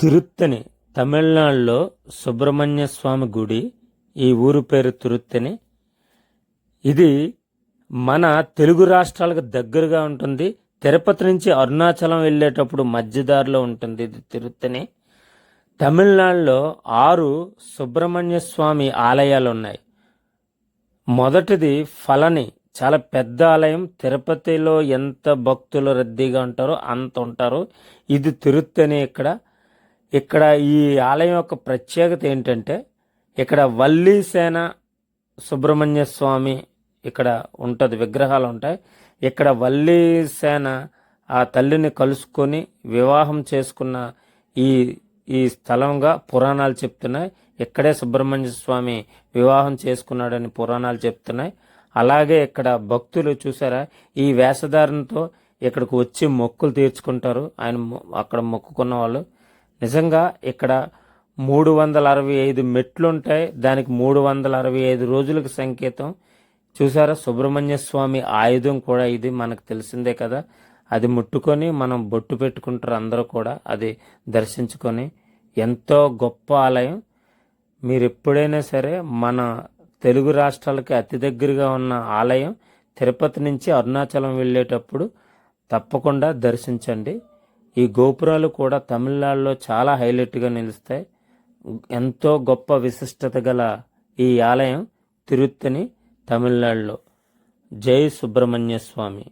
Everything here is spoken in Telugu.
తిరుత్తని తమిళనాడులో సుబ్రహ్మణ్య స్వామి గుడి ఈ ఊరు పేరు తిరుత్తని. ఇది మన తెలుగు రాష్ట్రాలకు దగ్గరగా ఉంటుంది. తిరుపతి నుంచి అరుణాచలం వెళ్ళేటప్పుడు మధ్యదారిలో ఉంటుంది ఇది తిరుత్తని. తమిళనాడులో ఆరు సుబ్రహ్మణ్య స్వామి ఆలయాలు ఉన్నాయి మొదటిది ఫలని. చాలా పెద్ద ఆలయం. తిరుపతిలో ఎంత భక్తులు రద్దీగా ఉంటారో అంత ఉంటారు. ఇది తిరుత్తని ఇక్కడ. ఇక్కడ ఈ ఆలయం యొక్క ప్రత్యేకత ఏంటంటే ఇక్కడ వల్లీసేన సుబ్రహ్మణ్య స్వామి ఇక్కడ ఉంటుంది విగ్రహాలు ఉంటాయి. ఇక్కడ వల్లీసేన ఆ తల్లిని కలుసుకొని వివాహం చేసుకున్న ఈ ఈ స్థలంగా పురాణాలు చెప్తున్నాయి. ఇక్కడే సుబ్రహ్మణ్య స్వామి వివాహం చేసుకున్నాడని పురాణాలు చెప్తున్నాయి. అలాగే ఇక్కడ భక్తులు చూసారా ఈ వేషధారణతో ఇక్కడికి వచ్చి మొక్కులు తీర్చుకుంటారు. ఆయన అక్కడ మొక్కుకున్న వాళ్ళు. నిజంగా ఇక్కడ మూడు వందల అరవై ఐదు మెట్లు ఉంటాయి దానికి మూడు వందల అరవై ఐదు రోజులకు సంకేతం. చూసారా? సుబ్రహ్మణ్య స్వామి ఆయుధం కూడా ఇది మనకు తెలిసిందే కదా. అది ముట్టుకొని మనం బొట్టు పెట్టుకుంటారు అందరూ కూడా అది దర్శించుకొని. ఎంతో గొప్ప ఆలయం. మీరు ఎప్పుడైనా సరే మన తెలుగు రాష్ట్రాలకి అతి దగ్గరగా ఉన్న ఆలయం తిరుపతి నుంచి అరుణాచలం వెళ్ళేటప్పుడు తప్పకుండా దర్శించండి. ఈ గోపురాలు కూడా తమిళనాడులో చాలా హైలైట్గా నిలుస్తాయి. ఎంతో గొప్ప విశిష్టత గల ఈ ఆలయం తిరుత్తని తమిళనాడులో. జై సుబ్రహ్మణ్య స్వామి.